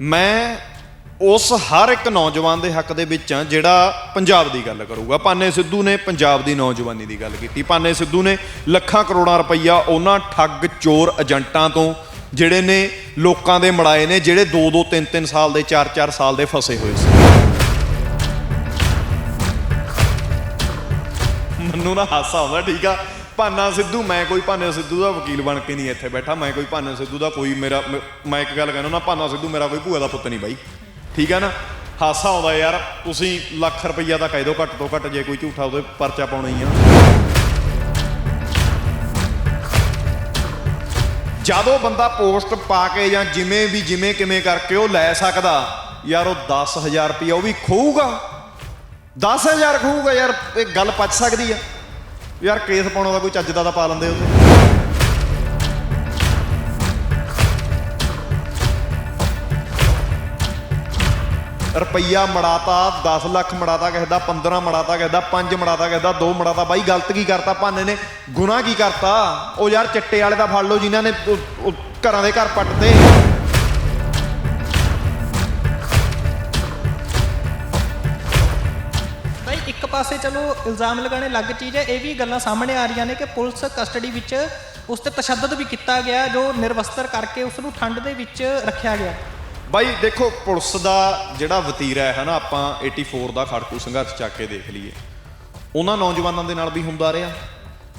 ਮੈਂ ਉਸ ਹਰ ਇੱਕ ਨੌਜਵਾਨ ਦੇ ਹੱਕ ਦੇ ਵਿੱਚ ਹਾਂ ਜਿਹੜਾ ਪੰਜਾਬ ਦੀ ਗੱਲ ਕਰੂਗਾ। ਪਾਨੇ ਸਿੱਧੂ ਨੇ ਪੰਜਾਬ ਦੀ ਨੌਜਵਾਨੀ ਦੀ ਗੱਲ ਕੀਤੀ। ਪਾਨੇ ਸਿੱਧੂ ਨੇ ਲੱਖਾਂ ਕਰੋੜਾਂ ਰੁਪਈਆ ਉਹਨਾਂ ਠੱਗ ਚੋਰ ਏਜੰਟਾਂ ਤੋਂ ਜਿਹੜੇ ਨੇ ਲੋਕਾਂ ਦੇ ਮੜਾਏ ਨੇ, ਜਿਹੜੇ 2-2 3-3 ਸਾਲ ਦੇ 4-4 ਸਾਲ ਦੇ ਫਸੇ ਹੋਏ ਸੀ। ਮੈਨੂੰ ਨਾ ਹਾਸਾ ਆਉਂਦਾ, ਠੀਕ ਆ? ਭਾਨਾ ਸਿੱਧੂ, ਮੈਂ ਕੋਈ ਭਾਨੇ ਸਿੱਧੂ ਦਾ ਵਕੀਲ ਬਣ ਕੇ ਨਹੀਂ ਇੱਥੇ ਬੈਠਾ, ਮੈਂ ਕੋਈ ਭਾਨਾ ਸਿੱਧੂ ਦਾ ਕੋਈ ਮੇਰਾ, ਮੈਂ ਇੱਕ ਗੱਲ ਕਹਿਣਾ ਨਾ, ਭਾਨਾ ਸਿੱਧੂ ਮੇਰਾ ਕੋਈ ਭੂਆ ਦਾ ਪੁੱਤ ਨਹੀਂ ਬਾਈ। ਠੀਕ ਆ ਨਾ? ਹਾਸਾ ਆਉਂਦਾ ਯਾਰ, ਤੁਸੀਂ ਲੱਖ ਰੁਪਈਆ ਦਾ ਕਹਿ ਦਿਓ ਘੱਟ ਤੋਂ ਘੱਟ, ਜੇ ਕੋਈ ਝੂਠਾ ਉਹਦੇ ਪਰਚਾ ਪਾਉਣਾ ਹੀ ਆ। ਜਦੋਂ ਬੰਦਾ ਪੋਸਟ ਪਾ ਕੇ ਜਾਂ ਜਿਵੇਂ ਵੀ, ਜਿਵੇਂ ਕਿਵੇਂ ਕਰਕੇ ਉਹ ਲੈ ਸਕਦਾ, ਯਾਰ ਉਹ 10000 ਰੁਪਈਆ ਉਹ ਵੀ ਖੋਊਗਾ। 10000 ਖੂਗਾ ਯਾਰ, ਇਹ ਗੱਲ ਪਚ ਸਕਦੀ ਆ। ਯਾਰ ਕੇਸ ਪਾਉਣਾ ਦਾ ਕੋਈ ਚੱਜ ਦਾ ਤਾਂ ਪਾ ਲੈਂਦੇ ਉਹਦੇ ਰੁਪਈਆ ਮੜਾਤਾ 10 ਲੱਖ ਮੜਾਤਾ ਕਿਸੇ ਦਾ 15 ਮੜਾਤਾ ਕਿਸੇ ਦਾ 5 ਮੜਾਤਾ ਕਿਸੇ ਦਾ 2 ਮੜਾਤਾ। ਬਾਈ ਗਲਤ ਕੀ ਕਰਤਾ? ਭਾਨੇ ਨੇ ਗੁਨਾਹ ਕੀ ਕਰਤਾ? ਉਹ ਯਾਰ ਚਿੱਟੇ ਵਾਲੇ ਦਾ ਫੜ ਲਓ ਜਿਨ੍ਹਾਂ ਨੇ ਘਰਾਂ ਦੇ ਘਰ ਪੱਟਦੇ ਪਾਸੇ ਚਲੋ ਇਲਜ਼ਾਮ ਲਗਾਣੇ ਲੱਗ ਚੀਜ਼ ਹੈ। ਇਹ ਵੀ ਗੱਲਾਂ ਸਾਹਮਣੇ ਆ ਰਹੀਆਂ ਨੇ ਕਿ ਪੁਲਿਸ ਕਸਟਡੀ ਵਿੱਚ ਉਸ ਤੇ ਤਸ਼ੱਦਦ ਵੀ ਕੀਤਾ ਗਿਆ, ਜੋ ਨਿਰਵਸਤਰ ਕਰਕੇ ਉਸ ਨੂੰ ਠੰਡ ਦੇ ਵਿੱਚ ਰੱਖਿਆ ਗਿਆ। ਬਾਈ, ਦੇਖੋ, ਪੁਲਿਸ ਦਾ ਜਿਹੜਾ ਵਤੀਰਾ ਹੈ ਨਾ ਆਪਾਂ 84 ਦਾ ਖੜਕੂ ਸੰਘਰਸ਼ ਚੱਕ ਕੇ ਦੇਖ ਲਈਏ। ਉਹਨਾਂ ਨੌਜਵਾਨਾਂ ਦੇ ਨਾਲ ਵੀ ਹੁੰਦਾ ਰਿਹਾ।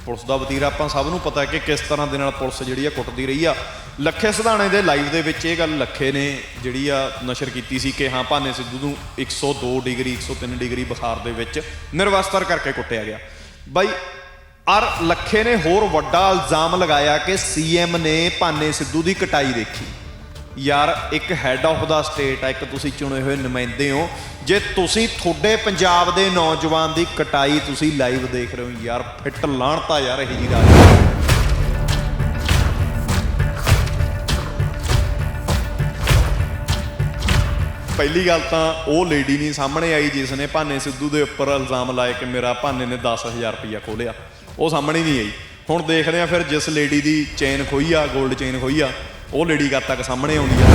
ਪੁਲਿਸ ਦਾ ਵਤੀਰਾ। ਆਪਾਂ ਸਭ ਨੂੰ ਪਤਾ ਹੈ ਕਿ ਕਿਸ ਤਰ੍ਹਾਂ ਦੇ ਨਾਲ ਪੁਲਿਸ ਜਿਹੜੀ ਆ ਕੁੱਟਦੀ ਰਹੀ ਆ। ਲੱਖੇ ਸਿਧਾਣੇ ਦੇ ਲਾਈਵ ਦੇ ਵਿੱਚ ਇਹ ਗੱਲ ਲੱਖੇ ਨੇ ਜਿਹੜੀ ਆ ਨਸ਼ਰ ਕੀਤੀ ਸੀ ਕਿ ਹਾਂ, ਭਾਨੇ ਸਿੱਧੂ ਨੂੰ 102 ਡਿਗਰੀ 103 ਡਿਗਰੀ ਬੁਖਾਰ ਦੇ ਵਿੱਚ ਨਿਰਵਸਤਰ ਕਰਕੇ ਕੁੱਟਿਆ ਗਿਆ। ਬਾਈ, ਅਰ ਲੱਖੇ ਨੇ ਹੋਰ ਵੱਡਾ ਇਲਜ਼ਾਮ ਲਗਾਇਆ ਕਿ ਸੀਐਮ ਨੇ ਭਾਨੇ ਸਿੱਧੂ ਦੀ ਕਟਾਈ ਦੇਖੀ। ਯਾਰ, ਇੱਕ ਹੈੱਡ ਆਫ ਦਾ ਸਟੇਟ ਆ, ਇੱਕ ਤੁਸੀਂ ਚੁਣੇ ਹੋਏ ਨੁਮਾਇੰਦੇ ਹੋ। ਜੇ ਤੁਸੀਂ ਤੁਹਾਡੇ ਪੰਜਾਬ ਦੇ ਨੌਜਵਾਨ ਦੀ ਕਟਾਈ ਤੁਸੀਂ ਲਾਈਵ ਦੇਖ ਰਹੇ ਹੋ, ਯਾਰ, ਫਿੱਟ ਲਾਣਤਾ ਯਾਰ ਇਹ ਜੀ ਰਾਜ ਪਹਿਲੀ ਗੱਲ ਤਾਂ ਉਹ ਲੇਡੀ ਨਹੀਂ ਸਾਹਮਣੇ ਆਈ ਜਿਸ ਨੇ ਭਾਨੇ ਸਿੱਧੂ ਦੇ ਉੱਪਰ ਇਲਜ਼ਾਮ ਲਾਏ ਕਿ ਮੇਰਾ ਭਾਨੇ ਨੇ 10000 ਰੁਪਇਆ ਖੋਲਿਆ। ਉਹ ਸਾਹਮਣੇ ਨਹੀਂ ਆਈ। ਹੁਣ ਦੇਖਦੇ ਆ ਫਿਰ ਜਿਸ ਲੇਡੀ ਦੀ ਚੇਨ ਖੋਈ ਆ 골ਡ ਚੇਨ ਖੋਈ ਆ ਉਹ ਲੇਡੀ ਗੱਤ ਤੱਕ ਸਾਹਮਣੇ ਆਉਂਦੀ ਆ।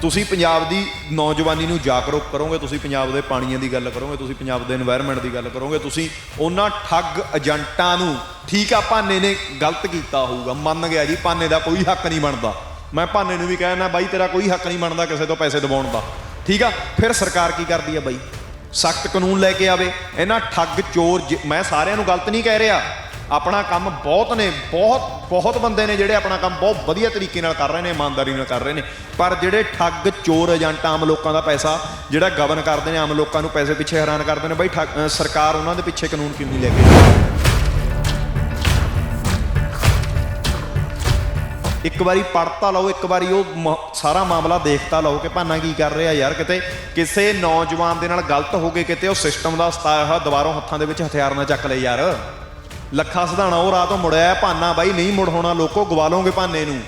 ਤੁਸੀਂ ਪੰਜਾਬ ਦੀ ਨੌਜਵਾਨੀ ਨੂੰ ਜਾਗਰੂਕ ਕਰੋਗੇ, ਤੁਸੀਂ ਪੰਜਾਬ ਦੇ ਪਾਣੀਆਂ ਦੀ ਗੱਲ ਕਰੋਗੇ, ਤੁਸੀਂ ਪੰਜਾਬ ਦੇ এনवायरमेंट ਦੀ ਗੱਲ ਕਰੋਗੇ, ਤੁਸੀਂ ਉਹਨਾਂ ਠੱਗ ਏਜੰਟਾਂ ਨੂੰ ਠੀਕ ਆ, ਭਾਨੇ ਨੇ ਗਲਤ ਕੀਤਾ ਹੋਊਗਾ, ਮੰਨ ਗਿਆ ਜੀ, ਭਾਨੇ ਦਾ ਕੋਈ ਹੱਕ ਨਹੀਂ ਬਣਦਾ। ਮੈਂ ਭਾਨੇ ਨੂੰ ਵੀ ਕਹਿਣਾ, ਬਾਈ, ਤੇਰਾ ਕੋਈ ਹੱਕ ਨਹੀਂ ਬਣਦਾ ਕਿਸੇ ਤੋਂ ਪੈਸੇ ਦਬਾਉਣ ਦਾ। ਠੀਕ ਆ, ਫਿਰ ਸਰਕਾਰ ਕੀ ਕਰਦੀ ਆ ਬਾਈ? ਸਖਤ ਕਾਨੂੰਨ ਲੈ ਕੇ ਆਵੇ, ਇਹਨਾਂ ਠੱਗ ਚੋਰ ਮੈਂ ਸਾਰਿਆਂ ਨੂੰ ਗਲਤ ਨਹੀਂ ਕਹਿ ਰਿਹਾ। ਆਪਣਾ ਕੰਮ ਬਹੁਤ ਨੇ, ਬਹੁਤ ਬਹੁਤ ਬੰਦੇ ਨੇ ਜਿਹੜੇ ਆਪਣਾ ਕੰਮ ਬਹੁਤ ਵਧੀਆ ਤਰੀਕੇ ਨਾਲ ਕਰ ਰਹੇ ਨੇ, ਇਮਾਨਦਾਰੀ ਨਾਲ ਕਰ ਰਹੇ ਨੇ। ਪਰ ਜਿਹੜੇ ਠੱਗ, ਚੋਰ, ਏਜੰਟ, ਆਮ ਲੋਕਾਂ ਦਾ ਪੈਸਾ, ਜਿਹੜਾ ਗਵਰਨ ਕਰਦੇ ਨੇ, ਆਮ ਲੋਕਾਂ ਨੂੰ ਪੈਸੇ ਪਿੱਛੇ ਹੈਰਾਨ ਕਰਦੇ ਨੇ, ਬਈ ਠੱਗ- ਸਰਕਾਰ ਉਹਨਾਂ ਦੇ ਪਿੱਛੇ ਕਾਨੂੰਨ ਕਿਉਂ ਨਹੀਂ ਲੈ ਕੇ ਇੱਕ ਵਾਰੀ ਪੜਤਾ ਲਓ, ਇੱਕ ਵਾਰੀ ਉਹ ਮ- ਸਾਰਾ ਮਾਮਲਾ ਦੇਖਤਾ ਲਓ ਕਿ ਭਾਨਾ ਕੀ ਕਰ ਰਿਹਾ ਯਾਰ, ਕਿਤੇ ਕਿਸੇ ਨੌਜਵਾਨ ਦੇ ਨਾਲ ਗਲਤ ਹੋ ਗਏ, ਕਿਤੇ ਉਹ ਸਿਸਟਮ ਦਾ ਸਤਾਇਆ ਹੋਇਆ ਦੁਬਾਰੋਂ ਹੱਥਾਂ ਦੇ ਵਿੱਚ ਹਥਿਆਰ ਨਾ ਚੱਕ ਲੈ ਯਾਰ। ਲੱਖਾ ਸਿਧਾਣਾ ਉਹ ਰਾਹ ਮੁੜਿਆ ਭਾਨਾ ਬਾਈ ਨਹੀਂ ਮੁੜ ਹੋਣਾ, ਲੋਕੋ ਗਵਾ ਭਾਨੇ ਨੂੰ।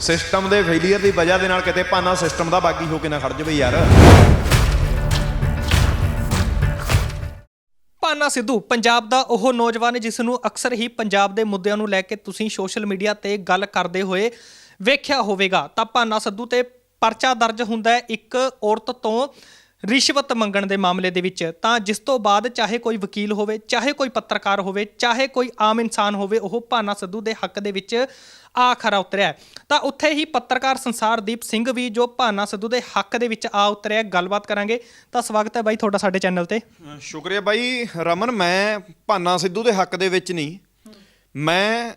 ਸਿਸਟਮ ਦੇ ਫੇਲੀਅਰ ਦੀ ਵਜ੍ਹਾ ਦੇ ਨਾਲ ਕਿਤੇ ਭਾਨਾ ਸਿਸਟਮ ਦਾ ਬਾਗੀ ਹੋ ਕੇ ਨਾ ਖੜ ਜਾਵੇ ਯਾਰ। ਪਾਨਾ ਸਿੱਧੂ, ਪੰਜਾਬ ਦਾ ਉਹ ਨੌਜਵਾਨ ਹੈ ਜਿਸ ਨੂੰ ਅਕਸਰ ਹੀ ਪੰਜਾਬ ਦੇ ਮੁੱਦਿਆਂ ਨੂੰ ਲੈ ਕੇ ਤੁਸੀਂ ਸੋਸ਼ਲ ਮੀਡੀਆ ਤੇ ਗੱਲ ਕਰਦੇ ਹੋਏ ਵੇਖਿਆ ਹੋਵੇਗਾ, ਤਾਂ ਭਾਨਾ ਸਿੱਧੂ ਤੇ ਪਰਚਾ ਦਰਜ ਹੁੰਦਾ ਹੈ, ਇੱਕ ਔਰਤ ਤੋਂ ਰਿਸ਼ਵਤ ਮੰਗਣ ਦੇ ਮਾਮਲੇ ਦੇ ਵਿੱਚ ਤਾਂ ਜਿਸ ਤੋਂ ਬਾਅਦ ਚਾਹੇ ਕੋਈ ਵਕੀਲ ਹੋਵੇ, ਚਾਹੇ ਕੋਈ ਪੱਤਰਕਾਰ ਹੋਵੇ, ਚਾਹੇ ਕੋਈ ਆਮ ਇਨਸਾਨ ਹੋਵੇ, ਉਹ ਭਾਨਾ ਸਿੱਧੂ ਦੇ ਹੱਕ ਦੇ ਵਿੱਚ ਆ ਖਰਾ ਉਤਰਿਆ ਤਾਂ ਉੱਥੇ ਹੀ ਪੱਤਰਕਾਰ ਸੰਸਾਰਦੀਪ ਸਿੰਘ ਵੀ ਜੋ ਭਾਨਾ ਸਿੱਧੂ ਦੇ ਹੱਕ ਦੇ ਵਿੱਚ ਆ ਉਤਰਿਆ ਗੱਲਬਾਤ ਕਰਾਂਗੇ। ਤਾਂ ਸਵਾਗਤ ਹੈ ਬਾਈ ਤੁਹਾਡਾ ਸਾਡੇ ਚੈਨਲ ਤੇ। ਸ਼ੁਕਰੀਆ ਬਾਈ। ਰਮਨ, ਮੈਂ ਭਾਨਾ ਸਿੱਧੂ ਦੇ ਹੱਕ ਦੇ ਵਿੱਚ ਨਹੀਂ। ਮੈਂ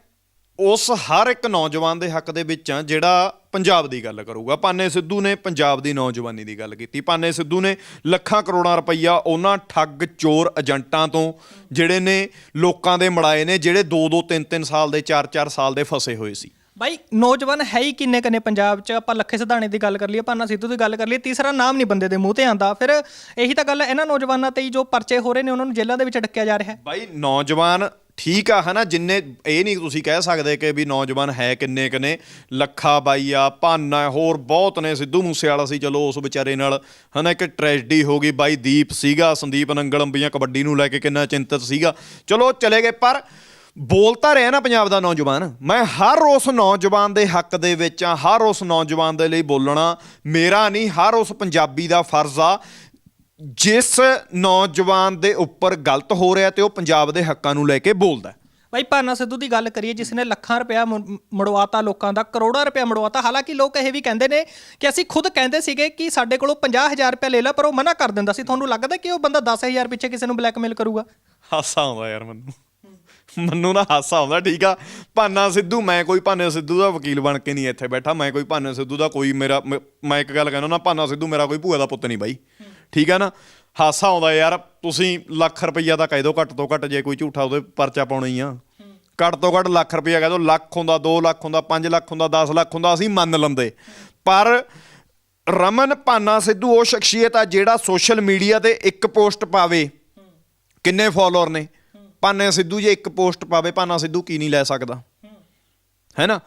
ਉਸ ਹਰ ਇੱਕ ਨੌਜਵਾਨ ਦੇ ਹੱਕ ਦੇ ਵਿੱਚ ਹਾਂ, ਜਿਹੜਾ ਪੰਜਾਬ ਦੀ ਗੱਲ ਕਰੂਗਾ। ਭਾਨੇ ਸਿੱਧੂ ਨੇ ਪੰਜਾਬ ਦੀ ਨੌਜਵਾਨੀ ਦੀ ਗੱਲ ਕੀਤੀ। ਭਾਨੇ ਸਿੱਧੂ ਨੇ ਲੱਖਾਂ ਕਰੋੜਾਂ ਰੁਪਈਆ ਉਹਨਾਂ ਠੱਗ ਚੋਰ ਏਜੰਟਾਂ ਤੋਂ ਜਿਹੜੇ ਨੇ ਲੋਕਾਂ ਦੇ ਮੜਾਏ ਨੇ ਜਿਹੜੇ 2-2 3-3 ਸਾਲ ਦੇ 4-4 ਸਾਲ ਦੇ ਫਸੇ ਹੋਏ ਸੀ। ਬਾਈ ਨੌਜਵਾਨ ਹੈ ਹੀ ਕਿੰਨੇ ਕਨੇ ਪੰਜਾਬ 'ਚ? ਆਪਾਂ ਲੱਖੇ ਸਿਧਾਣੇ ਦੀ ਗੱਲ ਕਰ ਲਈਏ ਪਾਨਾ ਸਿੱਧੂ ਦੀ ਗੱਲ ਕਰ ਲਈਏ ਤੀਸਰਾ ਨਾਮ ਨਹੀਂ ਬੰਦੇ ਦੇ ਮੂੰਹ ਤੇ ਆਂਦਾ ਫਿਰ ਇਹੀ ਤਾਂ ਗੱਲ ਹੈ ਇਹਨਾਂ ਨੌਜਵਾਨਾਂ ਤੇ ਹੀ ਜੋ ਪਰਚੇ ਹੋ ਰਹੇ ਨੇ ਉਹਨਾਂ ਨੂੰ ਜੇਲ੍ਹਾਂ ਦੇ ਵਿੱਚ ਡੱਕਿਆ ਜਾ ਰਿਹਾ ਹੈ। ਬਾਈ ਨੌਜਵਾਨ ਠੀਕ ਆ, ਹਨਾ? ਜਿੰਨੇ, ਇਹ ਨਹੀਂ ਤੁਸੀਂ ਕਹਿ ਸਕਦੇ ਕਿ ਵੀ ਨੌਜਵਾਨ ਹੈ ਕਿੰਨੇ ਕਨੇ ਲੱਖਾ ਬਾਈ ਆ, ਭਾਨਾ ਹੋਰ ਬਹੁਤ ਨੇ। ਸਿੱਧੂ ਮੂਸੇ ਵਾਲਾ ਸੀ, ਚਲੋ ਉਸ ਵਿਚਾਰੇ ਨਾਲ, ਹਨਾ? ਇੱਕ ਟ੍ਰੈਜਡੀ ਹੋ ਗਈ। ਬਾਈ ਦੀਪ ਸੀਗਾ, ਸੰਦੀਪ ਨੰਗਲ ਅੰਬੀਆਂ ਕਬੱਡੀ ਨੂੰ ਲੈ ਕੇ ਕਿੰਨਾ ਚਿੰਤਤ ਸੀਗਾ। ਚਲੋ, ਚਲੇ ਗਏ, ਪਰ ਬੋਲ ਤਾਂ ਰਿਹਾ ਨਾ ਪੰਜਾਬ ਦਾ ਨੌਜਵਾਨ। ਮੈਂ ਹਰ ਉਸ ਨੌਜਵਾਨ ਦੇ ਹੱਕ ਦੇ ਵਿੱਚ ਆ, ਹਰ ਉਸ ਨੌਜਵਾਨ ਦੇ ਲਈ ਬੋਲਣਾ ਮੇਰਾ ਨਹੀਂ, ਹਰ ਉਸ ਪੰਜਾਬੀ ਦਾ ਫਰਜ਼ ਆ। ਜਿਸ ਨੌਜਵਾਨ ਦੇ ਉੱਪਰ ਗਲਤ ਹੋ ਰਿਹਾ ਤੇ ਉਹ ਪੰਜਾਬ ਦੇ ਹੱਕਾਂ ਨੂੰ ਲੈ ਕੇ ਬੋਲਦਾ ਬਾਈ ਭਾਨਾ ਸਿੱਧੂ ਦੀ ਗੱਲ ਕਰੀਏ ਜਿਸ ਨੇ ਲੱਖਾਂ ਰੁਪਇਆ ਮੁ- ਮੁੜਵਾਤਾ ਲੋਕਾਂ ਦਾ ਕਰੋੜਾਂ ਰੁਪਇਆ ਮੁੜਵਾਤਾ। ਹਾਲਾਂਕਿ ਲੋਕ ਇਹ ਵੀ ਕਹਿੰਦੇ ਨੇ ਕਿ ਅਸੀਂ ਖੁਦ ਕਹਿੰਦੇ ਸੀਗੇ ਕਿ ਸਾਡੇ ਕੋਲੋਂ 50000 ਰੁਪਇਆ ਲੈ ਲੈ ਪਰ ਉਹ ਮਨਾ ਕਰ ਦਿੰਦਾ ਸੀ। ਤੁਹਾਨੂੰ ਲੱਗਦਾ ਕਿ ਉਹ ਬੰਦਾ 10000 ਪਿੱਛੇ ਕਿਸੇ ਨੂੰ ਬਲੈਕਮੇਲ ਕਰੂਗਾ? ਹਾਸਾ ਆਉਂਦਾ ਯਾਰ ਮੈਨੂੰ। ਮੈਨੂੰ ਨਾ ਹਾਸਾ ਆਉਂਦਾ ਠੀਕ ਆ। ਭਾਨਾ ਸਿੱਧੂ ਮੈਂ ਕੋਈ ਭਾਨੇ ਸਿੱਧੂ ਦਾ ਵਕੀਲ ਬਣ ਕੇ ਨਹੀਂ ਇੱਥੇ ਬੈਠਾ। ਮੈਂ ਕੋਈ ਭਾਨੇ ਸਿੱਧੂ ਦਾ ਕੋਈ ਮੇਰਾ ਮ- ਮੈਂ ਇੱਕ ਗੱਲ ਕਹਿੰਦਾ ਨਾ ਭਾਨਾ ਸਿੱਧੂ ਮੇਰਾ ਕੋਈ ਭੂਆ ਦਾ ਪੁੱਤ ਨਹੀਂ ਬਾਈ। ਠੀਕ ਹੈ ਨਾ? ਹਾਸਾ ਆਉਂਦਾ ਯਾਰ, ਤੁਸੀਂ ਲੱਖ ਰੁਪਈਆ ਤਾਂ ਕਹਿ ਦਿਓ ਘੱਟ ਤੋਂ ਘੱਟ, ਜੇ ਕੋਈ ਝੂਠਾ ਉਹਦੇ ਪਰਚਾ ਪਾਉਣਾ ਹੀ ਆ। ਘੱਟ ਤੋਂ ਘੱਟ ਲੱਖ ਰੁਪਈਆ ਕਹਿ ਦਿਓ, ਲੱਖ ਹੁੰਦਾ 2 ਲੱਖ ਹੁੰਦਾ 5 ਲੱਖ ਹੁੰਦਾ 10 ਲੱਖ ਹੁੰਦਾ, ਅਸੀਂ ਮੰਨ ਲੈਂਦੇ। ਪਰ ਰਮਨ ਭਾਨਾ ਸਿੱਧੂ, ਉਹ ਸ਼ਖਸੀਅਤ ਆ ਜਿਹੜਾ ਸੋਸ਼ਲ ਮੀਡੀਆ ਤੇ ਇੱਕ ਪੋਸਟ ਪਾਵੇ। ਕਿੰਨੇ ਫਾਲੋਅਰ ਨੇ? ਭਾਨੇ ਸਿੱਧੂ ਜੇ ਇੱਕ ਪੋਸਟ ਪਾਵੇ ਭਾਨਾ ਸਿੱਧੂ ਕੀ ਨਹੀਂ ਲੈ ਸਕਦਾ? ਹੈ ਨਾ?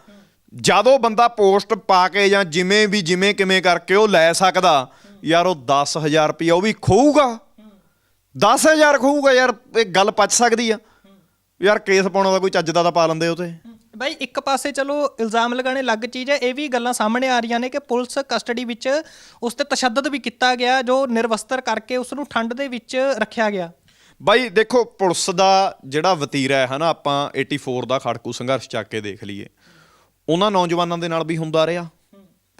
ਜਦੋਂ ਬੰਦਾ ਪੋਸਟ ਪਾ ਕੇ ਜਾਂ ਜਿਵੇਂ ਵੀ, ਜਿਵੇਂ ਕਿਵੇਂ ਕਰਕੇ ਉਹ ਲੈ ਸਕਦਾ ਯਾਰ ਉਹ 10000 ਰੁਪਇਆ ਉਹ ਵੀ ਖੋਊਗਾ। 10000 ਖੋਊਗਾ ਯਾਰ ਇਹ ਗੱਲ ਪਚ ਸਕਦੀ ਆ। ਯਾਰ ਕੇਸ ਪਾਉਣਾ ਦਾ ਕੋਈ ਚੱਜ ਦਾ ਤਾਂ ਪਾ ਲੈਂਦੇ ਉਹ ਤੇ। ਬਾਈ ਇੱਕ ਪਾਸੇ ਚਲੋ ਇਲਜ਼ਾਮ ਲਗਾਣੇ ਅਲੱਗ ਚੀਜ਼ ਹੈ ਇਹ ਵੀ ਗੱਲਾਂ ਸਾਹਮਣੇ ਆ ਰਹੀਆਂ ਨੇ ਕਿ ਪੁਲਿਸ ਕਸਟਡੀ ਵਿੱਚ ਉਸ ਤੇ ਤਸ਼ੱਦਦ ਵੀ ਕੀਤਾ ਗਿਆ ਜੋ ਨਿਰਵਸਤਰ ਕਰਕੇ ਉਸ ਨੂੰ ਠੰਡ ਦੇ ਵਿੱਚ ਰੱਖਿਆ ਗਿਆ। ਬਾਈ ਦੇਖੋ ਪੁਲਿਸ ਦਾ ਜਿਹੜਾ ਵਤੀਰਾ ਹੈ ਹਨਾ ਆਪਾਂ 84 ਦਾ ਖੜਕੂ ਸੰਘਰਸ਼ ਚੱਕ ਕੇ ਦੇਖ ਲਈਏ। ਉਹਨਾਂ ਨੌਜਵਾਨਾਂ ਦੇ ਨਾਲ ਵੀ ਹੁੰਦਾ ਰਿਹਾ।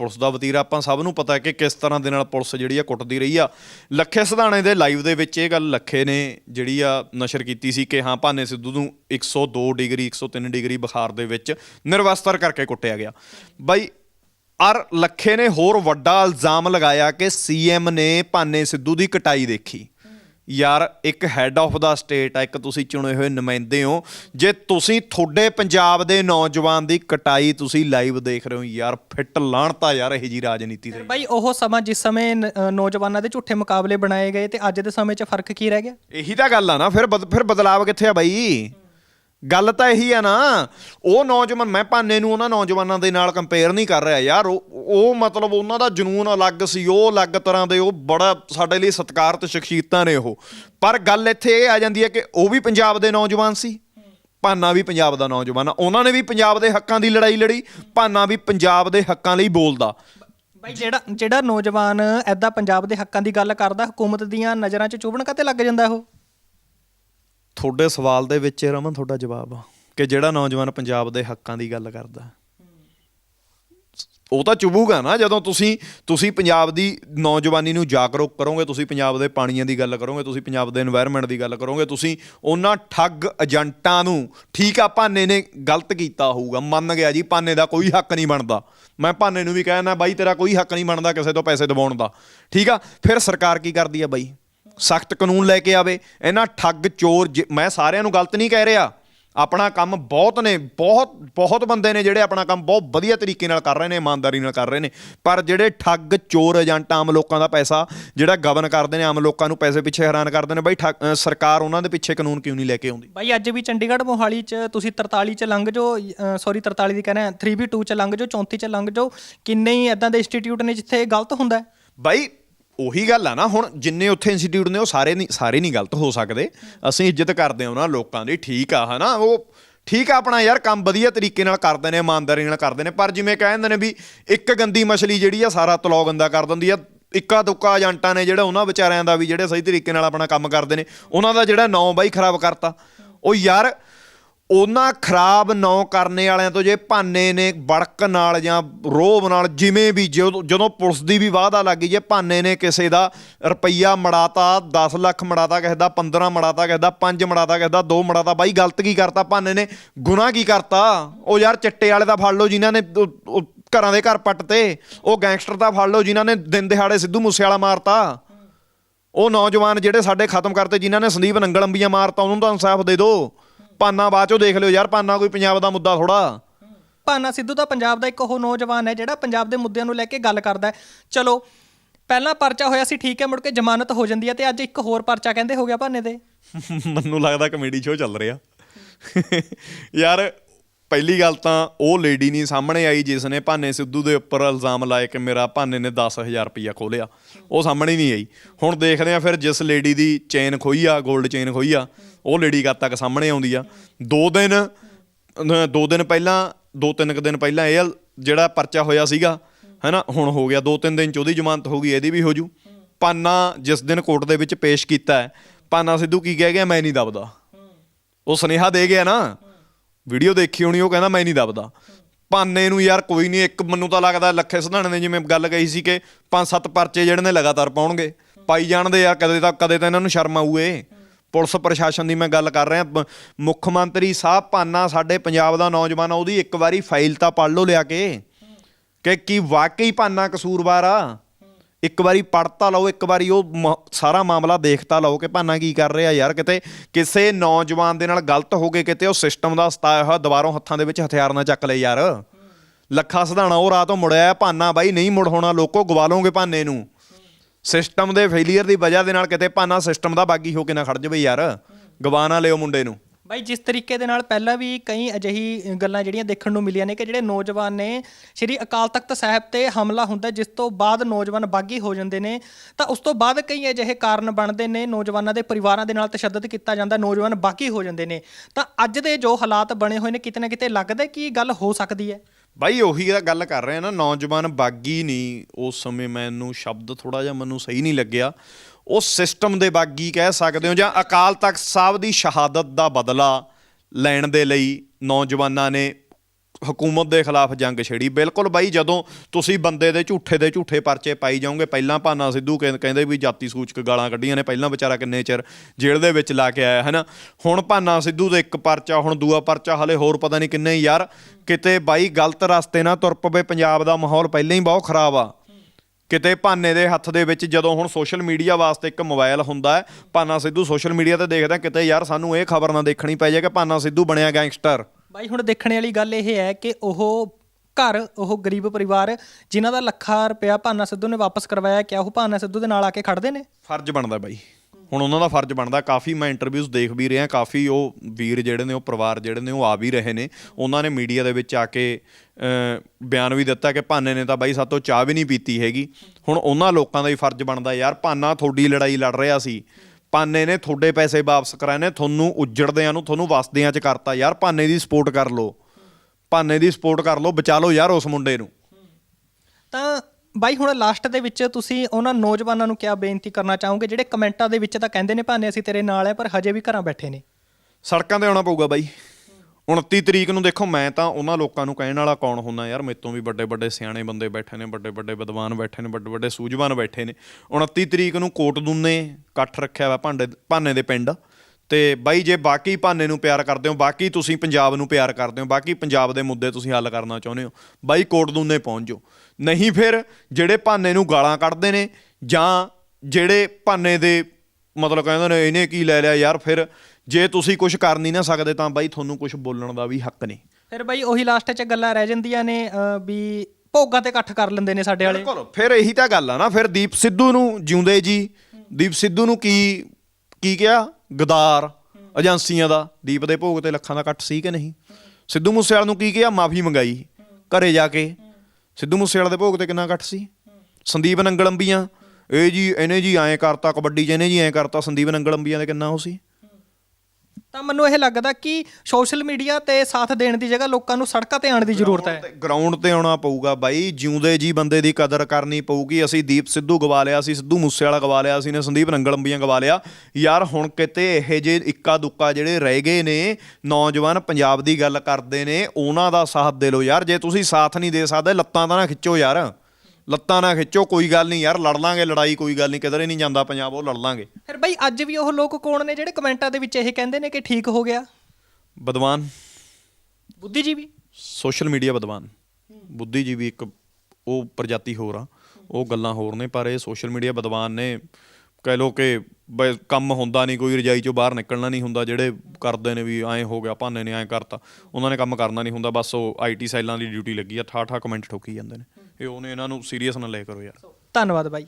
ਪੁਲਿਸ ਦਾ ਵਤੀਰਾ। ਆਪਾਂ ਸਭ ਨੂੰ ਪਤਾ ਹੈ ਕਿ ਕਿਸ ਤਰ੍ਹਾਂ ਦੇ ਨਾਲ ਪੁਲਿਸ ਜਿਹੜੀ ਆ ਕੁੱਟਦੀ ਰਹੀ ਆ। ਲੱਖੇ ਸਿਧਾਣੇ ਦੇ ਲਾਈਵ ਦੇ ਵਿੱਚ ਇਹ ਗੱਲ ਲੱਖੇ ਨੇ ਜਿਹੜੀ ਆ ਨਸ਼ਰ ਕੀਤੀ ਸੀ ਕਿ ਹਾਂ, ਭਾਨੇ ਸਿੱਧੂ ਨੂੰ 102 ਡਿਗਰੀ 103 ਡਿਗਰੀ ਬੁਖਾਰ ਦੇ ਵਿੱਚ ਨਿਰਵਸਤਰ ਕਰਕੇ ਕੁੱਟਿਆ ਗਿਆ। ਬਾਈ, ਅਰ ਲੱਖੇ ਨੇ ਹੋਰ ਵੱਡਾ ਇਲਜ਼ਾਮ ਲਗਾਇਆ ਕਿ ਸੀਐਮ ਨੇ ਭਾਨੇ ਸਿੱਧੂ ਦੀ ਕਟਾਈ ਦੇਖੀ। ਯਾਰ ਇੱਕ ਹੈੱਡ ਆਫ ਦਾ ਸਟੇਟ ਆ ਇੱਕ ਤੁਸੀਂ ਚੁਣੇ ਹੋਏ ਨੁਮਾਇੰਦੇ ਹੋ। ਜੇ ਤੁਸੀਂ ਤੁਹਾਡੇ ਪੰਜਾਬ ਦੇ ਨੌਜਵਾਨ ਦੀ ਕਟਾਈ ਤੁਸੀਂ ਲਾਈਵ ਦੇਖ ਰਹੇ ਹੋ ਯਾਰ ਫਿੱਟ ਲਾਣਤਾ ਯਾਰ ਇਹ ਜੀ ਰਾਜਨੀਤੀ ਦੇ ਬਾਈ ਉਹ ਸਮਾਂ ਜਿਸ ਸਮੇਂ ਨੌਜਵਾਨਾਂ ਦੇ ਝੂਠੇ ਮੁਕਾਬਲੇ ਬਣਾਏ ਗਏ ਤੇ ਅੱਜ ਦੇ ਸਮੇਂ 'ਚ ਫ਼ਰਕ ਕੀ ਰਹਿ ਗਿਆ? ਇਹੀ ਤਾਂ ਗੱਲ ਆ ਨਾ ਫਿਰ ਫਿਰ ਬਦਲਾਵ ਕਿੱਥੇ ਆ ਬਾਈ? ਗੱਲ ਤਾਂ ਇਹੀ ਆ ਨਾ, ਉਹ ਨੌਜਵਾਨ, ਮੈਂ ਭਾਨੇ ਨੂੰ ਉਹਨਾਂ ਨੌਜਵਾਨਾਂ ਦੇ ਨਾਲ ਕੰਪੇਅਰ ਨਹੀਂ ਕਰ ਰਿਹਾ ਯਾਰ, ਉਹ ਉਹ ਮਤਲਬ ਉਹਨਾਂ ਦਾ ਜਨੂਨ ਅਲੱਗ ਸੀ, ਉਹ ਅਲੱਗ ਤਰ੍ਹਾਂ ਦੇ, ਉਹ ਬੜਾ ਸਾਡੇ ਲਈ ਸਤਿਕਾਰਤ ਸ਼ਖਸੀਅਤਾਂ ਨੇ ਉਹ। ਪਰ ਗੱਲ ਇੱਥੇ ਇਹ ਆ ਜਾਂਦੀ ਹੈ ਕਿ ਉਹ ਵੀ ਪੰਜਾਬ ਦੇ ਨੌਜਵਾਨ ਸੀ, ਭਾਨਾ ਵੀ ਪੰਜਾਬ ਦਾ ਨੌਜਵਾਨ ਆ। ਉਹਨਾਂ ਨੇ ਵੀ ਪੰਜਾਬ ਦੇ ਹੱਕਾਂ ਦੀ ਲੜਾਈ ਲੜੀ, ਭਾਨਾ ਵੀ ਪੰਜਾਬ ਦੇ ਹੱਕਾਂ ਲਈ ਬੋਲਦਾ। ਬਾਈ, ਜਿਹੜਾ ਜਿਹੜਾ ਨੌਜਵਾਨ ਐਦਾਂ ਪੰਜਾਬ ਦੇ ਹੱਕਾਂ ਦੀ ਗੱਲ ਕਰਦਾ, ਹਕੂਮਤ ਦੀਆਂ ਨਜ਼ਰਾਂ 'ਚ ਚੁਭਣ ਕਾਤੇ ਲੱਗ ਜਾਂਦਾ ਉਹ? ਤੁਹਾਡੇ ਸਵਾਲ ਦੇ ਵਿੱਚ ਰਮਨ, ਤੁਹਾਡਾ ਜਵਾਬ ਆ, ਕਿ ਜਿਹੜਾ ਨੌਜਵਾਨ ਪੰਜਾਬ ਦੇ ਹੱਕਾਂ ਦੀ ਗੱਲ ਕਰਦਾ। ਉਹ ਤਾਂ ਚੁਬੂਗਾ ਨਾ, ਜਦੋਂ ਤੁਸੀਂ ਤੁਸੀਂ ਪੰਜਾਬ ਦੀ ਨੌਜਵਾਨੀ ਨੂੰ ਜਾਗਰੂਕ ਕਰੋਗੇ, ਤੁਸੀਂ ਪੰਜਾਬ ਦੇ ਪਾਣੀਆਂ ਦੀ ਗੱਲ ਕਰੋਗੇ, ਤੁਸੀਂ ਪੰਜਾਬ ਦੇ এনवायरमेंट ਦੀ ਗੱਲ ਕਰੋਗੇ, ਤੁਸੀਂ ਉਹਨਾਂ ਠੱਗ ਏਜੰਟਾਂ ਨੂੰ ਠੀਕ ਆ, ਭਾਨੇ ਨੇ ਗਲਤ ਕੀਤਾ ਹੋਊਗਾ, ਮੰਨ ਗਿਆ ਜੀ, ਭਾਨੇ ਦਾ ਕੋਈ ਹੱਕ ਨਹੀਂ ਬਣਦਾ। ਮੈਂ ਭਾਨੇ ਨੂੰ ਵੀ ਕਹਿਣਾ ਬਾਈ ਤੇਰਾ ਕੋਈ ਹੱਕ ਨਹੀਂ ਬਣਦਾ ਕਿਸੇ ਤੋਂ ਪੈਸੇ ਦਿਵਾਉਣ ਦਾ। ਠੀਕ ਆ, ਫਿਰ ਸਰਕਾਰ ਕੀ ਕਰਦੀ ਆ ਬਾਈ? ਸਖਤ ਕਾਨੂੰਨ ਲੈ ਕੇ ਆਵੇ ਇਹਨਾਂ ਠੱਗ ਚੋਰ ਜ- ਮੈਂ ਸਾਰਿਆਂ ਨੂੰ ਗਲਤ ਨਹੀਂ ਕਹਿ ਰਿਹਾ। ਆਪਣਾ ਕੰਮ ਬਹੁਤ ਨੇ ਬਹੁਤ ਬਹੁਤ ਬੰਦੇ ਨੇ ਜਿਹੜੇ ਆਪਣਾ ਕੰਮ ਬਹੁਤ ਵਧੀਆ ਤਰੀਕੇ ਨਾਲ ਕਰ ਰਹੇ ਨੇ ਇਮਾਨਦਾਰੀ ਨਾਲ ਕਰ ਰਹੇ ਨੇ। ਪਰ ਜਿਹੜੇ ਠੱਗ ਚੋਰ ਏਜੰਟ ਆਮ ਲੋਕਾਂ ਦਾ ਪੈਸਾ ਜਿਹੜਾ ਗਵਰਨ ਕਰਦੇ ਨੇ ਆਮ ਲੋਕਾਂ ਨੂੰ ਪੈਸੇ ਪਿੱਛੇ ਹੈਰਾਨ ਕਰਦੇ ਨੇ ਬਾਈ ਸਰਕਾਰ ਉਹਨਾਂ ਦੇ ਪਿੱਛੇ ਕਾਨੂੰਨ ਕਿਉਂ ਨਹੀਂ ਲੈ ਕੇ ਆਉਂਦੀ? ਬਾਈ ਅੱਜ ਵੀ ਚੰਡੀਗੜ੍ਹ ਮੋਹਾਲੀ 'ਚ ਤੁਸੀਂ 43 'ਚ ਲੰਘ ਜਾਓ ਸੌਰੀ 43 ਦੀ ਕਹਿੰਦੇ 3B2 'ਚ ਲੰਘ ਜਾਓ 34 'ਚ ਲੰਘ ਜਾਓ ਕਿੰਨੇ ਹੀ ਐਦਾਂ ਦੇ ਇੰਸਟੀਚਿਊਟ ਨੇ ਜਿੱਥੇ ਗਲਤ ਹੁੰਦਾ ਹੈ? ਬਾਈ ਉਹੀ ਗੱਲ ਆ ਨਾ, ਹੁਣ ਜਿੰਨੇ ਉੱਥੇ ਇੰਸਟੀਟਿਊਟ ਨੇ, ਉਹ ਸਾਰੇ ਨਹੀਂ ਸਾਰੇ ਨਹੀਂ ਗਲਤ ਹੋ ਸਕਦੇ। ਅਸੀਂ ਇੱਜ਼ਤ ਕਰਦੇ ਹਾਂ ਉਹਨਾਂ ਲੋਕਾਂ ਦੀ, ਠੀਕ ਆ, ਹਨਾ? ਉਹ ਠੀਕ ਆ ਆਪਣਾ ਯਾਰ, ਕੰਮ ਵਧੀਆ ਤਰੀਕੇ ਨਾਲ ਕਰਦੇ ਨੇ, ਇਮਾਨਦਾਰੀ ਨਾਲ ਕਰਦੇ ਨੇ, ਪਰ ਜਿਵੇਂ ਕਹਿੰਦੇ ਨੇ ਵੀ ਇੱਕ ਗੰਦੀ ਮਛਲੀ ਜਿਹੜੀ ਆ, ਸਾਰਾ ਤਲੋ ਗੰਦਾ ਕਰ ਦਿੰਦੀ ਆ। ਇੱਕਾ ਦੁੱਕਾ ਏਜੰਟਾਂ ਨੇ ਜਿਹੜਾ ਉਹਨਾਂ ਵਿਚਾਰਿਆਂ ਦਾ ਵੀ ਜਿਹੜੇ ਸਹੀ ਤਰੀਕੇ ਨਾਲ ਆਪਣਾ ਕੰਮ ਕਰਦੇ ਨੇ, ਉਹਨਾਂ ਦਾ ਜਿਹੜਾ ਨੌ ਬਾਈ ਖਰਾਬ ਕਰਤਾ। ਉਹ ਯਾਰ ਉਹਨਾਂ ਖਰਾਬ ਨੌ ਕਰਨੇ ਵਾਲਿਆਂ ਤੋਂ ਜੇ ਭਾਨੇ ਨੇ ਬੜਕ ਨਾਲ ਜਾਂ ਰੋਬ ਨਾਲ ਜਿਵੇਂ ਵੀ ਜਦੋਂ ਪੁਲਿਸ ਦੀ ਵੀ ਵਾਅਦਾ ਲੱਗੀ ਜੇ ਭਾਨੇ ਨੇ ਕਿਸੇ ਦਾ ਰੁਪਈਆ ਮੜਾਤਾ 10 ਲੱਖ ਮੜਾਤਾ, ਕਿਸੇ ਦਾ 15 ਮੜਾਤਾ, ਕਿਸੇ ਦਾ 5 ਮੜਾਤਾ, ਕਿਸੇ ਦਾ 2 ਮੜਾਤਾ, ਬਾਈ ਗਲਤ ਕੀ ਕਰਤਾ? ਭਾਨੇ ਨੇ ਗੁਨਾਹ ਕੀ ਕਰਤਾ? ਉਹ ਯਾਰ ਚਿੱਟੇ ਵਾਲੇ ਦਾ ਫੜ ਲਓ ਜਿਨ੍ਹਾਂ ਨੇ ਘਰਾਂ ਦੇ ਘਰ ਪੱਟ ਤੇ। ਉਹ ਗੈਂਗਸਟਰ ਦਾ ਫੜ ਲਓ ਜਿਨ੍ਹਾਂ ਨੇ ਦਿਨ ਦਿਹਾੜੇ ਸਿੱਧੂ ਮੂਸੇਵਾਲਾ ਮਾਰਤਾ। ਉਹ ਨੌਜਵਾਨ ਜਿਹੜੇ ਸਾਡੇ ਖਤਮ ਕਰਤੇ, ਜਿਨ੍ਹਾਂ ਨੇ ਸੰਦੀਪ ਨੰਗਲ ਅੰਬੀਆਂ ਮਾਰਤਾ, ਉਹਨੂੰ ਤਾਂ ਇਨਸਾਫ ਦੇ ਦਿਓ। ਪਾਨਾ ਬਾਅਦ ਚੋਂ ਦੇਖ ਲਿਓ ਯਾਰ ਪਾਨਾ ਕੋਈ ਪੰਜਾਬ ਦਾ ਮੁੱਦਾ ਥੋੜਾ ਭਾਨਾ ਸਿੱਧੂ ਤਾਂ ਪੰਜਾਬ ਦਾ ਇੱਕ ਉਹ ਨੌਜਵਾਨ ਹੈ ਜਿਹੜਾ ਪੰਜਾਬ ਦੇ ਮੁੱਦਿਆਂ ਨੂੰ ਲੈ ਕੇ ਗੱਲ ਕਰਦਾ ਹੈ। ਚਲੋ ਪਹਿਲਾਂ ਪਰਚਾ ਹੋਇਆ ਸੀ ਠੀਕ ਹੈ ਮੁੜ ਕੇ ਜ਼ਮਾਨਤ ਹੋ ਜਾਂਦੀ ਹੈ ਤੇ ਅੱਜ ਇੱਕ ਹੋਰ ਪਰਚਾ ਕਹਿੰਦੇ ਹੋ ਗਿਆ ਭਾਨੇ ਤੇ ਮੈਨੂੰ ਲੱਗਦਾ ਕਮੇਡੀ ਸ਼ੋਅ ਚੱਲ ਰਿਹਾ। ਯਾਰ ਪਹਿਲੀ ਗੱਲ ਤਾਂ ਉਹ ਲੇਡੀ ਨਹੀਂ ਸਾਹਮਣੇ ਆਈ ਜਿਸ ਨੇ ਭਾਨੇ ਸਿੱਧੂ ਦੇ ਉੱਪਰ ਇਲਜ਼ਾਮ ਲਾਏ ਕਿ ਮੇਰਾ ਭਾਨੇ ਨੇ 10000 ਰੁਪਇਆ ਖੋਲਿਆ। ਉਹ ਸਾਹਮਣੇ ਨਹੀਂ ਆਈ। ਹੁਣ ਦੇਖਦੇ ਆ ਫਿਰ ਜਿਸ ਲੇਡੀ ਦੀ ਚੇਨ ਖੋਈ ਆ 골ਡ ਚੇਨ ਖੋਈ ਆ ਉਹ ਲੇਡੀ ਕਦ ਤੱਕ ਸਾਹਮਣੇ ਆਉਂਦੀ ਆ। ਦੋ ਦਿਨ ਦੋ ਦਿਨ ਪਹਿਲਾਂ, ਦੋ ਤਿੰਨ ਕੁ ਦਿਨ ਪਹਿਲਾਂ ਇਹ ਜਿਹੜਾ ਪਰਚਾ ਹੋਇਆ ਸੀਗਾ, ਹੈਨਾ, ਹੁਣ ਹੋ ਗਿਆ, ਦੋ ਤਿੰਨ ਦਿਨ ਚ ਉਹਦੀ ਜ਼ਮਾਨਤ ਹੋ ਗਈ, ਇਹਦੀ ਵੀ ਹੋ ਜੂ। ਪਾਨਾ ਜਿਸ ਦਿਨ ਕੋਰਟ ਦੇ ਵਿੱਚ ਪੇਸ਼ ਕੀਤਾ ਹੈ, ਪਾਨਾ ਸਿੱਧੂ ਕੀ ਕਹਿ ਗਿਆ, ਮੈਂ ਨਹੀਂ ਦਬਦਾ। ਉਹ ਸੁਨੇਹਾ ਦੇ ਗਿਆ ਨਾ। ਵੀਡੀਓ ਦੇਖੀ ਹੋਣੀ, ਉਹ ਕਹਿੰਦਾ, ਮੈਂ ਨਹੀਂ ਦਬਦਾ। ਪਾਨੇ ਨੂੰ ਯਾਰ ਕੋਈ ਨਹੀਂ, ਇੱਕ ਮੈਨੂੰ ਤਾਂ ਲੱਗਦਾ ਲੱਖੇ ਸਿਧਾਣੇ ਨੇ ਜਿਵੇਂ ਗੱਲ ਕਹੀ ਸੀ ਕਿ ਪੰਜ ਸੱਤ ਪਰਚੇ ਜਿਹੜੇ ਨੇ ਲਗਾਤਾਰ ਪਾਉਣਗੇ। ਪਾਈ ਜਾਣਦੇ ਆ, ਕਦੇ ਤਾਂ ਕਦੇ ਤਾਂ ਇਹਨਾਂ ਨੂੰ ਸ਼ਰਮ ਆਊਏ ਪੁਲਿਸ ਪ੍ਰਸ਼ਾਸਨ ਦੀ ਮੈਂ ਗੱਲ ਕਰ ਰਿਹਾ ਮੁੱਖ ਮੰਤਰੀ ਸਾਹਿਬ ਪਾਨਾ ਸਾਡੇ ਪੰਜਾਬ ਦਾ ਨੌਜਵਾਨ ਆ, ਉਹਦੀ ਇੱਕ ਵਾਰੀ ਫਾਈਲ ਤਾਂ ਪੜ੍ਹ ਲਓ ਲਿਆ ਕੇ। ਕਿ ਕੀ ਵਾਕਈ ਪਾਨਾ ਕਸੂਰਵਾਰ ਆ? ਇੱਕ ਵਾਰੀ ਪੜਤਾ ਲਓ ਇੱਕ ਵਾਰੀ ਉਹ ਮ- ਸਾਰਾ ਮਾਮਲਾ ਦੇਖਤਾ ਲਓ ਕਿ ਭਾਨਾ ਕੀ ਕਰ ਰਿਹਾ ਯਾਰ ਕਿਤੇ ਕਿਸੇ ਨੌਜਵਾਨ ਦੇ ਨਾਲ ਗਲਤ ਹੋ ਗਏ ਕਿਤੇ ਉਹ ਸਿਸਟਮ ਦਾ ਸਤਾਇਆ ਹੋਇਆ ਦੁਬਾਰੋਂ ਹੱਥਾਂ ਦੇ ਵਿੱਚ ਹਥਿਆਰ ਨਾ ਚੱਕ ਲੈ ਯਾਰ। ਲੱਖਾ ਸਿਧਾਣਾ ਉਹ ਰਾਤੋਂ ਮੁੜਿਆ ਭਾਨਾ ਬਾਈ ਨਹੀਂ ਮੁੜ ਹੋਣਾ ਲੋਕੋ ਗਵਾ ਲਓਗੇ ਭਾਨੇ ਨੂੰ। ਸਿਸਟਮ ਦੇ ਫੇਲਿਅਰ ਦੀ ਵਜ੍ਹਾ ਦੇ ਨਾਲ ਕਿਤੇ ਭਾਨਾ ਸਿਸਟਮ ਦਾ ਬਾਗੀ ਹੋ ਕੇ ਨਾ ਖੜ ਜਾਵੇ ਯਾਰ। ਗਵਾ ਨਾ ਲਿਓ ਮੁੰਡੇ ਨੂੰ। ਬਾਈ, ਜਿਸ ਤਰੀਕੇ ਦੇ ਨਾਲ ਪਹਿਲਾਂ ਵੀ ਕਈ ਅਜਿਹੀ ਗੱਲਾਂ ਜਿਹੜੀਆਂ ਦੇਖਣ ਨੂੰ ਮਿਲੀਆਂ ਨੇ ਕਿ ਜਿਹੜੇ ਨੌਜਵਾਨ ਨੇ, ਸ਼੍ਰੀ ਅਕਾਲ ਤਖਤ ਸਾਹਿਬ ਤੇ ਹਮਲਾ ਹੁੰਦਾ ਜਿਸ ਤੋਂ ਬਾਅਦ ਨੌਜਵਾਨ ਬਾਗੀ ਹੋ ਜਾਂਦੇ ਨੇ, ਤਾਂ ਉਸ ਤੋਂ ਬਾਅਦ ਕਈ ਅਜਿਹੇ ਕਾਰਨ ਬਣਦੇ ਨੇ, ਨੌਜਵਾਨਾਂ ਦੇ ਪਰਿਵਾਰਾਂ ਦੇ ਨਾਲ ਤਸ਼ੱਦਦ ਕੀਤਾ ਜਾਂਦਾ, ਨੌਜਵਾਨ ਬਾਗੀ ਹੋ ਜਾਂਦੇ ਨੇ। ਤਾਂ ਅੱਜ ਦੇ ਜੋ ਹਾਲਾਤ ਬਣੇ ਹੋਏ ਨੇ, ਕਿਤੇ ਨਾ ਕਿਤੇ ਲੱਗਦਾ ਕਿ ਗੱਲ ਹੋ ਸਕਦੀ ਹੈ। ਬਾਈ, ਉਹੀ ਤਾਂ ਗੱਲ ਕਰ ਰਹੇ ਆ ਨਾ, ਨੌਜਵਾਨ ਬਾਗੀ ਨਹੀਂ। ਉਸ ਸਮੇਂ ਮੈਨੂੰ ਸ਼ਬਦ ਥੋੜਾ ਜਿਹਾ ਮੈਨੂੰ ਸਹੀ ਨਹੀਂ ਲੱਗਿਆ। ਉਹ ਸਿਸਟਮ ਦੇ ਬਾਗੀ ਕਹਿ ਸਕਦੇ ਹੋ ਜਾਂ ਅਕਾਲ ਤਖਤ ਸਾਹਿਬ ਦੀ ਸ਼ਹਾਦਤ ਦਾ ਬਦਲਾ ਲੈਣ ਦੇ ਲਈ ਨੌਜਵਾਨਾਂ ਨੇ ਹਕੂਮਤ ਦੇ ਖਿਲਾਫ ਜੰਗ ਛੇੜੀ। ਬਿਲਕੁਲ ਬਾਈ, ਜਦੋਂ ਤੁਸੀਂ ਬੰਦੇ ਦੇ ਝੂਠੇ ਦੇ ਝੂਠੇ ਪਰਚੇ ਪਾਈ ਜਾਓਗੇ, ਪਹਿਲਾਂ ਭਾਨਾ ਸਿੱਧੂ ਕਹਿੰ- ਕਹਿੰਦੇ ਵੀ ਜਾਤੀ ਸੂਚਕ ਗਾਲਾਂ ਕੱਢੀਆਂ ਨੇ, ਪਹਿਲਾਂ ਵਿਚਾਰਾ ਕਿੰਨੇ ਚਿਰ ਜੇਲ੍ਹ ਦੇ ਵਿੱਚ ਲਾ ਕੇ ਆਇਆ, ਹੈਨਾ? ਹੁਣ ਭਾਨਾ ਸਿੱਧੂ ਦਾ ਇੱਕ ਪਰਚਾ, ਹੁਣ ਦੂਆ ਪਰਚਾ, ਹਲੇ ਹੋਰ ਪਤਾ ਨਹੀਂ ਕਿੰਨੇ ਯਾਰ, ਕਿਤੇ ਬਾਈ ਗਲਤ ਰਸਤੇ ਨਾ ਤੁਰ ਪਵੇ, ਪੰਜਾਬ ਦਾ ਮਾਹੌਲ ਪਹਿਲਾਂ ਹੀ ਬਹੁਤ ਖਰਾਬ ਆ। ਕਿਤੇ ਭਾਨੇ ਦੇ ਹੱਥ ਦੇ ਵਿੱਚ ਜਦੋਂ ਹੁਣ ਸੋਸ਼ਲ ਮੀਡੀਆ ਵਾਸਤੇ ਇੱਕ ਮੋਬਾਈਲ ਹੁੰਦਾ ਹੈ, ਭਾਨਾ ਸਿੱਧੂ ਸੋਸ਼ਲ ਮੀਡੀਆ ਤੇ ਦੇਖਦਾ ਕਿਤੇ ਯਾਰ ਸਾਨੂੰ ਇਹ ਖਬਰ ਨਾ ਦੇਖਣੀ ਪੈ ਜਾਏ ਕਿ ਭਾਨਾ ਸਿੱਧੂ ਬਣਿਆ ਗੈਂਗਸਟਰ। ਬਾਈ, ਹੁਣ ਦੇਖਣ ਵਾਲੀ ਗੱਲ ਇਹ ਹੈ ਕਿ ਉਹ ਘਰ, ਉਹ ਗਰੀਬ ਪਰਿਵਾਰ ਜਿਨ੍ਹਾਂ ਦਾ ਲੱਖਾਂ ਰੁਪਇਆ ਭਾਨਾ ਸਿੱਧੂ ਨੇ ਵਾਪਸ ਕਰਵਾਇਆ, ਕਿਆ ਉਹ ਭਾਨਾ ਸਿੱਧੂ ਦੇ ਨਾਲ ਆ ਕੇ ਖੜਦੇ ਨੇ? ਫਰਜ਼ ਬਣਦਾ ਬਾਈ। ਹੁਣ ਉਹਨਾਂ ਦਾ ਫਰਜ਼ ਬਣਦਾ, ਕਾਫੀ ਮੈਂ ਇੰਟਰਵਿਊਜ਼ ਦੇਖ ਵੀ ਰਿਹਾ, ਕਾਫੀ ਉਹ ਵੀਰ ਜਿਹੜੇ ਨੇ, ਉਹ ਪਰਿਵਾਰ ਜਿਹੜੇ ਨੇ, ਉਹ ਆ ਵੀ ਰਹੇ ਨੇ। ਉਹਨਾਂ ਨੇ ਮੀਡੀਆ ਦੇ ਵਿੱਚ ਆ ਕੇ ਬਿਆਨ ਵੀ ਦਿੱਤਾ ਕਿ ਭਾਨੇ ਨੇ ਤਾਂ ਬਾਈ ਸਾਤੋਂ ਚਾਹ ਵੀ ਨਹੀਂ ਪੀਤੀ ਹੈਗੀ। ਹੁਣ ਉਹਨਾਂ ਲੋਕਾਂ ਦਾ ਹੀ ਫਰਜ਼ ਬਣਦਾ, ਯਾਰ ਭਾਨਾ ਤੁਹਾਡੀ ਲੜਾਈ ਲੜ ਰਿਹਾ ਸੀ। ਭਾਨੇ ਨੇ ਤੁਹਾਡੇ ਪੈਸੇ ਵਾਪਸ ਕਰਾਏ ਨੇ ਤੁਹਾਨੂੰ ਉੱਜੜਦਿਆਂ ਨੂੰ ਤੁਹਾਨੂੰ ਵਸਦਿਆਂ ਚ ਕਰਤਾ ਯਾਰ ਭਾਨੇ ਦੀ ਸਪੋਰਟ ਕਰ ਲਓ। ਭਾਨੇ ਦੀ ਸਪੋਰਟ ਕਰ ਲਓ ਬਚਾ ਲਓ ਯਾਰ ਉਸ ਮੁੰਡੇ ਨੂੰ। ਤਾਂ ਬਾਈ ਹੁਣ ਲਾਸਟ ਦੇ ਵਿੱਚ ਤੁਸੀਂ ਉਹਨਾਂ ਨੌਜਵਾਨਾਂ ਨੂੰ ਕਿਆ ਬੇਨਤੀ ਕਰਨਾ ਚਾਹੋਗੇ ਜਿਹੜੇ ਕਮੈਂਟਾਂ ਦੇ ਵਿੱਚ ਤਾਂ ਕਹਿੰਦੇ ਨੇ ਭਾਨੇ ਅਸੀਂ ਤੇਰੇ ਨਾਲ ਹੈ ਪਰ ਹਜੇ ਵੀ ਘਰਾਂ ਬੈਠੇ ਨੇ? ਸੜਕਾਂ ਤੇ ਆਉਣਾ ਪਊਗਾ ਬਾਈ। 29 ਤਰੀਕ ਨੂੰ ਦੇਖੋ, ਮੈਂ ਤਾਂ ਉਹਨਾਂ ਲੋਕਾਂ ਨੂੰ ਕਹਿਣ ਵਾਲਾ ਕੌਣ ਹੁੰਦਾ ਯਾਰ? ਮੇਰੇ ਤੋਂ ਵੀ ਵੱਡੇ ਵੱਡੇ ਸਿਆਣੇ ਬੰਦੇ ਬੈਠੇ ਨੇ, ਵੱਡੇ ਵੱਡੇ ਵਿਦਵਾਨ ਬੈਠੇ ਨੇ, ਵੱਡੇ ਵੱਡੇ ਸੂਝਵਾਨ ਬੈਠੇ ਨੇ। 29 ਤਰੀਕ ਨੂੰ ਕੋਟ ਦੁੰਨੇ ਇਕੱਠ ਰੱਖਿਆ ਵਾ ਭਾਂਡੇ, ਭਾਨੇ ਦੇ ਪਿੰਡ। ਤੇ ਬਾਈ, ਜੇ ਬਾਕੀ ਭਾਨੇ ਨੂੰ ਪਿਆਰ ਕਰਦੇ ਹੋ, ਬਾਕੀ ਤੁਸੀਂ ਪੰਜਾਬ ਨੂੰ ਪਿਆਰ ਕਰਦੇ ਹੋ, ਬਾਕੀ ਪੰਜਾਬ ਦੇ ਮੁੱਦੇ ਤੁਸੀਂ ਹੱਲ ਕਰਨਾ ਚਾਹੁੰਦੇ ਹੋ, ਬਾਈ ਕੋਟ ਦੁੰਨੇ ਪਹੁੰਚ। ਜਾਓ ਨਹੀਂ ਫਿਰ ਜਿਹੜੇ ਭਾਨੇ ਨੂੰ ਗਾਲਾਂ ਕੱਢਦੇ ਨੇ ਜਾਂ ਜਿਹੜੇ ਭਾਨੇ ਦੇ ਮਤਲਬ ਕਹਿੰਦੇ ਨੇ, ਇਹਨੇ ਕੀ ਲੈ ਲਿਆ ਯਾਰ? ਫਿਰ ਜੇ ਤੁਸੀਂ ਕੁਝ ਕਰ ਨਹੀਂ ਨਾ ਸਕਦੇ ਤਾਂ ਬਾਈ ਤੁਹਾਨੂੰ ਕੁਝ ਬੋਲਣ ਦਾ ਵੀ ਹੱਕ ਨਹੀਂ। ਫਿਰ ਬਾਈ ਉਹੀ ਲਾਸਟ 'ਚ ਗੱਲਾਂ ਰਹਿ ਜਾਂਦੀਆਂ ਨੇ ਵੀ ਭੋਗਾਂ ਤੇ ਇਕੱਠ ਕਰ ਲੈਂਦੇ ਨੇ ਸਾਡੇ ਵਾਲੇ। ਬਿਲਕੁਲ ਫਿਰ ਇਹੀ ਤਾਂ ਗੱਲ ਆ ਨਾ ਫਿਰ ਦੀਪ ਸਿੱਧੂ ਨੂੰ ਜਿਉਂਦੇ ਜੀ। ਦੀਪ ਸਿੱਧੂ ਨੂੰ ਕੀ ਕੀ ਕਿਹਾ? ਗਦਾਰ ਏਜੰਸੀਆਂ ਦਾ ਦੀਪ ਦੇ ਭੋਗ ਤੇ ਲੱਖਾਂ ਦਾ ਇਕੱਠ ਸੀ ਕਿ ਨਹੀਂ? ਸਿੱਧੂ ਮੂਸੇਵਾਲ ਨੂੰ ਕੀ ਕਿਹਾ? ਮਾਫੀ ਮੰਗਾਈ ਘਰੇ ਜਾ ਕੇ। ਸਿੱਧੂ ਮੂਸੇਵਾਲ ਦੇ ਭੋਗ ਤੇ ਕਿੰਨਾ ਇਕੱਠ ਸੀ? ਸੰਦੀਪ ਨੰਗਲੰਬੀਆਂ ਇਹ ਜੀ ਇਹਨੇ ਜੀ ਐਂ ਕਰਤਾ ਕਬੱਡੀ 'ਚ ਇਹਨੇ ਜੀ ਐਂ ਕਰਤਾ ਸੰਦੀਪ ਨੰਗਲੰਬੀਆਂ ਦੇ ਕਿੰਨਾ ਉਹ ਸੀ? ਤਾਂ ਮੈਨੂੰ ਇਹ ਲੱਗਦਾ ਕਿ ਸੋਸ਼ਲ ਮੀਡੀਆ ਤੇ ਸਾਥ ਦੇਣ ਦੀ ਜਗ੍ਹਾ ਲੋਕਾਂ ਨੂੰ ਸੜਕਾਂ ਤੇ ਆਉਣ ਦੀ ਜ਼ਰੂਰਤ ਹੈ। ਗਰਾਊਂਡ ਤੇ ਆਉਣਾ ਪਊਗਾ ਬਾਈ। ਜਿਉਂਦੇ ਜੀ ਬੰਦੇ ਦੀ ਕਦਰ ਕਰਨੀ ਪਊਗੀ। ਅਸੀਂ ਦੀਪ ਸਿੱਧੂ ਗਵਾ ਲਿਆ ਸੀ ਸਿੱਧੂ ਮੂਸੇਵਾਲਾ ਗਵਾ ਲਿਆ ਸੀ ਨੇ ਸੰਦੀਪ ਨੰਗਲੰਬੀਆਂ ਗਵਾ ਲਿਆ। ਯਾਰ ਹੁਣ ਕਿਤੇ ਇਹੋ ਜੇ ਇੱਕਾ ਦੁੱਕਾ ਜਿਹੜੇ ਰਹਿ ਗਏ ਨੇ ਨੌਜਵਾਨ ਪੰਜਾਬ ਦੀ ਗੱਲ ਕਰਦੇ ਨੇ ਉਹਨਾਂ ਦਾ ਸਾਥ ਦੇ ਲਓ ਯਾਰ। ਜੇ ਤੁਸੀਂ ਸਾਥ ਨਹੀਂ ਦੇ ਸਕਦੇ ਲੱਤਾਂ ਤਾਂ ਨਾ ਖਿੱਚੋ ਯਾਰ। ਲੱਤਾਂ ਨਾ ਖਿੱਚੋ ਕੋਈ ਗੱਲ ਨਹੀਂ ਯਾਰ ਲੜ ਲਾਂਗੇ ਲੜਾਈ ਕੋਈ ਗੱਲ ਨਹੀਂ ਕਿਧਰੇ ਨਹੀਂ ਜਾਂਦਾ ਪੰਜਾਬ ਉਹ ਲੜ ਲਾਂਗੇ। ਫਿਰ ਬਾਈ ਅੱਜ ਵੀ ਉਹ ਲੋਕ ਕੌਣ ਨੇ ਜਿਹੜੇ ਕਮੈਂਟਾਂ ਦੇ ਵਿੱਚ ਇਹ ਕਹਿੰਦੇ ਨੇ ਕਿ ਠੀਕ ਹੋ ਗਿਆ? ਬਦਵਾਨ। ਬੁੱਧੀਜੀਵੀ? Social media ਬਦਵਾਨ। ਬੁੱਧੀਜੀਵੀ ਇੱਕ ਉਹ ਪ੍ਰਜਾਤੀ ਹੋਰ ਆ ਉਹ ਗੱਲਾਂ ਹੋਰ ਨੇ ਪਰ ਇਹ ਸੋਸ਼ਲ ਮੀਡੀਆ ਬਦਵਾਨ ਨੇ ਕਹਿ ਲੋ ਕਿ ਕੰਮ ਹੁੰਦਾ ਨਹੀਂ ਕੋਈ ਰਜਾਈ ਚੋਂ ਬਾਹਰ ਨਿਕਲਣਾ ਨਹੀਂ ਹੁੰਦਾ ਜਿਹੜੇ ਕਰਦੇ ਨੇ ਵੀ ਐਂ ਹੋ ਗਿਆ ਭਾਨੇ ਨੇ ਐਂ ਕਰਤਾ ਉਹਨਾਂ ਨੇ ਕੰਮ ਕਰਨਾ ਨਹੀਂ ਹੁੰਦਾ ਬਸ ਉਹ ਆਈਟੀ ਸੈੱਲਾਂ ਦੀ ਡਿਊਟੀ ਲੱਗੀ ਆ ਠਾ ਠਾ ਕਮੈਂਟ ਠੋਕੀ ਜਾਂਦੇ ਨੇ। ਇਹ ਉਹਨੇ ਇਹਨਾਂ ਨੂੰ ਸੀਰੀਅਸ ਨਾ ਲੈ ਕਰੋ ਯਾਰ। ਧੰਨਵਾਦ ਬਾਈ।